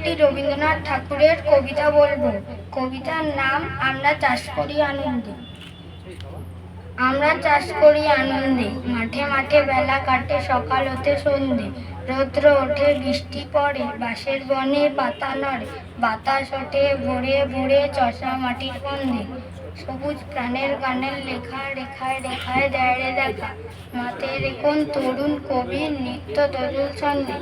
একটি রবীন্দ্রনাথ ঠাকুরের কবিতা বলব। কবিতার নাম, আমরা চাষ করি আনন্দে। আমরা চাষ করি আনন্দে। মাঠে মাঠে বেলা কাটে, সকাল হতে সন্ধে। রৌদ্র ওঠে, বৃষ্টি পড়ে, বাঁশের বনে পাতা নড়ে। বাতাস ওঠে, ভোরে ভোরে চষা মাটির গন্ধে সবুজ প্রাণের গানের লেখা, রেখায় রেখায় দেয় দেখা। মাতে রেখুন তরুণ কবির নিত্য দদুল ছন্দে।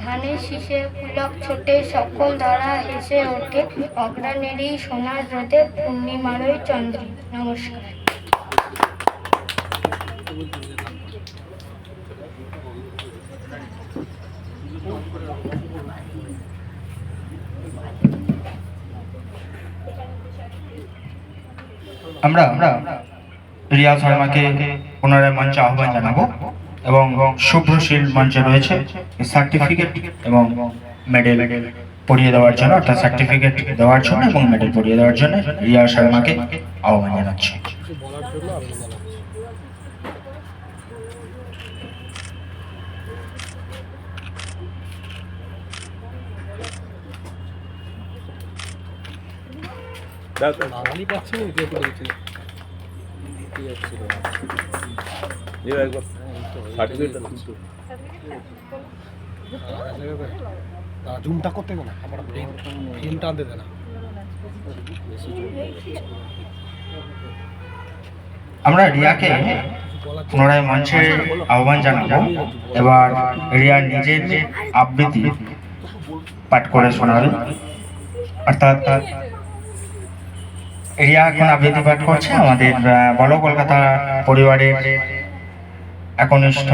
ধানের শীষে পুলক ছোটে, সকল ধারা হেসে ওঠে অগ্রাণেরই সোনার রোদে পূর্ণিমারই চন্দ্রী। নমস্কার। আমরা রিয়া শর্মাকে পুনরায় মঞ্চে আহ্বান জানাব। এবং শুভ্রশীল মঞ্চে রয়েছে সার্টিফিকেট এবং মেডেল পড়িয়ে দেওয়ার জন্য, অর্থাৎ সার্টিফিকেট দেওয়ার জন্য এবং মেডেল পড়িয়ে দেওয়ার জন্য রিয়া শর্মাকে আহ্বান জানাচ্ছি। বাঙালি পাচ্ছে জুমটা করতে আমার না আমরা রিয়াকে পুনরায় মঞ্চে আহ্বান জানাব। এবার রিয়া নিজের যে আবৃত্তি পাঠ করে শোনাবে, অর্থাৎ রিয়া এখন আবৃত্তি পাঠ করছে আমাদের বড় কলকাতা পরিবারের একনিষ্ঠ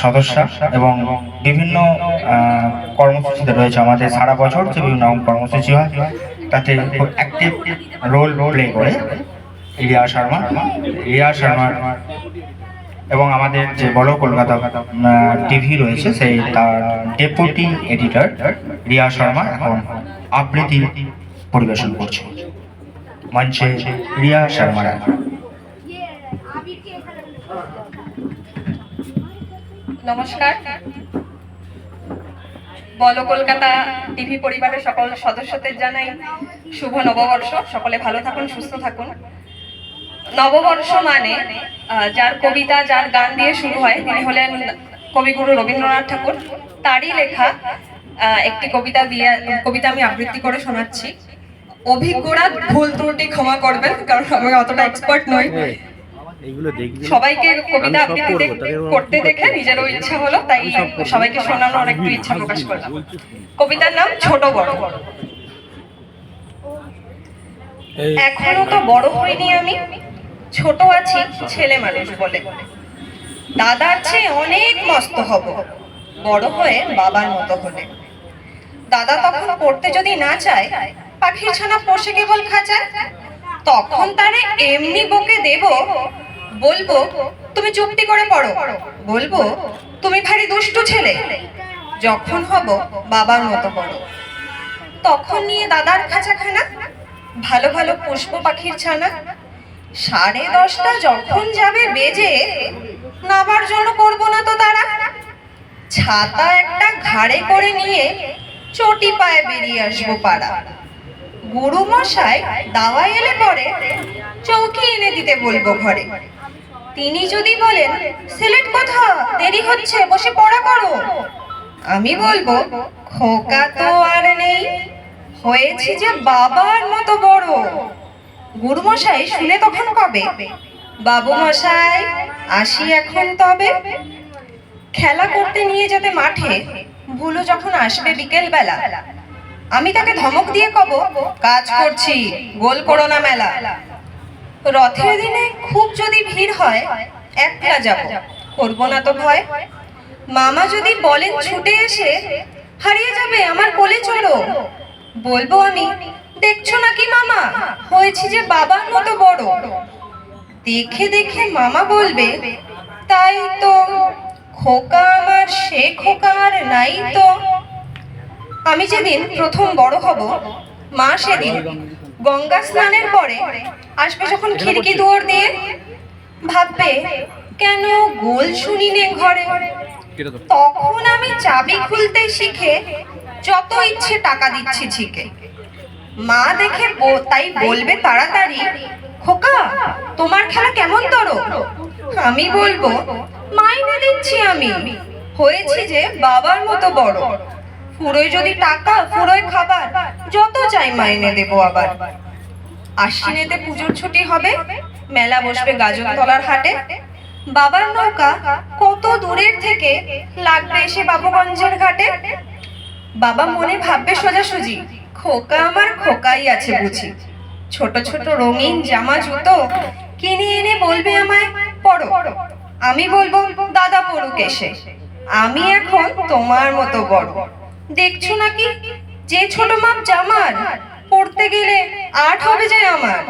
সদস্য এবং বিভিন্ন কর্মসূচিতে রয়েছে আমাদের সারা বছর যে বিভিন্ন কর্মসূচি হয়, তাতে খুব অ্যাক্টিভ রোল প্লে করে রিয়া শর্মা রিয়া শর্মা এবং আমাদের যে বড় কলকাতা টিভি রয়েছে সেই তার ডেপুটি এডিটর রিয়া শর্মা এখন আবৃত্তি পরিবেশন করছে। মঞ্চে রিয়া শর্মারা নমস্কার। বল কলকাতা টিভি পরিবারের সকল সদস্যদের জানাই শুভ নববর্ষ। সকলে ভালো থাকুন, সুস্থ থাকুন। নববর্ষ মানে যার কবিতা, যার গান দিয়ে শুরু হয়, তিনি হলেন কবিগুরু রবীন্দ্রনাথ ঠাকুর। তারই লেখা একটি কবিতা দিয়ে, কবিতা আমি আবৃত্তি করে শোনাচ্ছি। অভিজ্ঞরা ভুল ত্রুটি ক্ষমা করবেন কারণ আমি অতটা এক্সপার্ট নই। দেখবি সবাইকে কবিতা আবৃত্তি করতে দেখে নিজেরও ইচ্ছা হলো তাই সবাইকে শোনানোর একটু ইচ্ছা প্রকাশ করলাম। কবিতার নাম ছোট বড়। এখনও তো বড় হইনি আমি ছোট আছি ছেলে মানুষ বলে। দাদার চেয়ে অনেক মস্ত হব বড় হয়ে বাবার মতো হলে। দাদা তখন পড়তে যদি না চায় পাখির ছানা পোষে কেবল খাঁচায় তখন তারে এমনি বকে দেব, বলব, তুমি চুক্তি করে পড়ো। বলব, তুমি ভারী দুষ্টু ছেলে। যখন হব বাবার মতো বড়। তখন নিয়ে দাদার খাঁচাখানা, ভালো ভালো পুষ্প পাখির ছানা। সাড়ে দশটা যখন যাবে বেজে নাবার জন্য করব না তো তারা। ছাতা একটা ঘাড়ে করে নিয়ে চটি পায়ে বেরিয়ে আসব পাড়া। গুরু মশাই দাওয়া এলে পরে চৌকি এনে দিতে বলব ঘরে। তিনি যদি বলেন, সিলেট কোথা? দেরি হচ্ছে, বসে পড়া করো। আমি বলব, খোকা তো আর নেই। হয়েছি যে বাবার মতো বড়। গুরুমশাই শুনে তখন কবে? বাবু মশাই আসি এখন তবে। খেলা করতে নিয়ে যেতে মাঠে। ভুলো যখন আসবে বিকেল বেলা আমি তাকে ধমক দিয়ে কব, কাজ করছি, গোল করো না মেলা। রথের দিনে খুব যদি ভিড় হয়, একলা যাব, করব না তো ভয়। মামা যদি বলেন ছুটে এসে, হারিয়ে যাবে আমার কোলে চলো বলব আমি, দেখছ নাকি মামা, হয়েছি যে বাবার মতো বড়। দেখে দেখে মামা বলবে, তাই তো, খোকা আমার, সে খোকা আর নাই তো। আমি যেদিন প্রথম বড় হব মা সেদিন গঙ্গা স্নানের পরে আসবে যখন খিড়কি দুয়ার দিয়ে। ভাববে কেন গোল শুনি নে ঘরে? তখন আমি চাবি খুলতে শিখে যত ইচ্ছে টাকা দিচ্ছি ঝিকে। মা দেখে তাই বলবে তাড়াতাড়ি খোকা তোমার খেলা কেমন তর আমি বলব মাইনে দিচ্ছি আমি। হয়েছি যে বাবার মতো বড়। ফুরোয় যদি টাকা, ফুরোয় খাবার, যত চাই মাইনে দেবো আবার। আশ্বিনেতে পুজোর ছুটি হবে, মেলা বসবে গাজনতলার হাটে। বাবার নৌকা কত দূরের থেকে লাগবে এসে বাবুগঞ্জের ঘাটে? বাবা মনে ভাববে সোজাসুজি, খোকা আমার খোকাই আছে বুঝি। ছোট ছোট রঙিন জামা জুতো কিনে এনে বলবে আমায়, পড়ো, আমি বলব দাদা পড়ুক এসে। আমি এখন তোমার মতো বড়। দেখছ নাকি? যে ছোট মাপ জামার, পড়তে গেলে আট হবে যে আমার।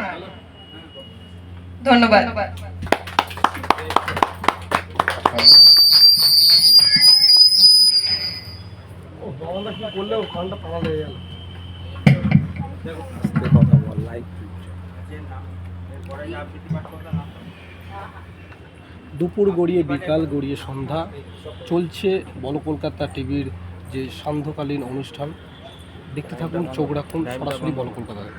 ধন্যবাদ। দুপুর গড়িয়ে বিকাল গড়িয়ে সন্ধ্যা। চলছে বল কলকাতা টিভির যে সান্ধ্যকালীন অনুষ্ঠান দেখতে থাকুন চোখ রাখুন সরাসরি বল কলকাতায়।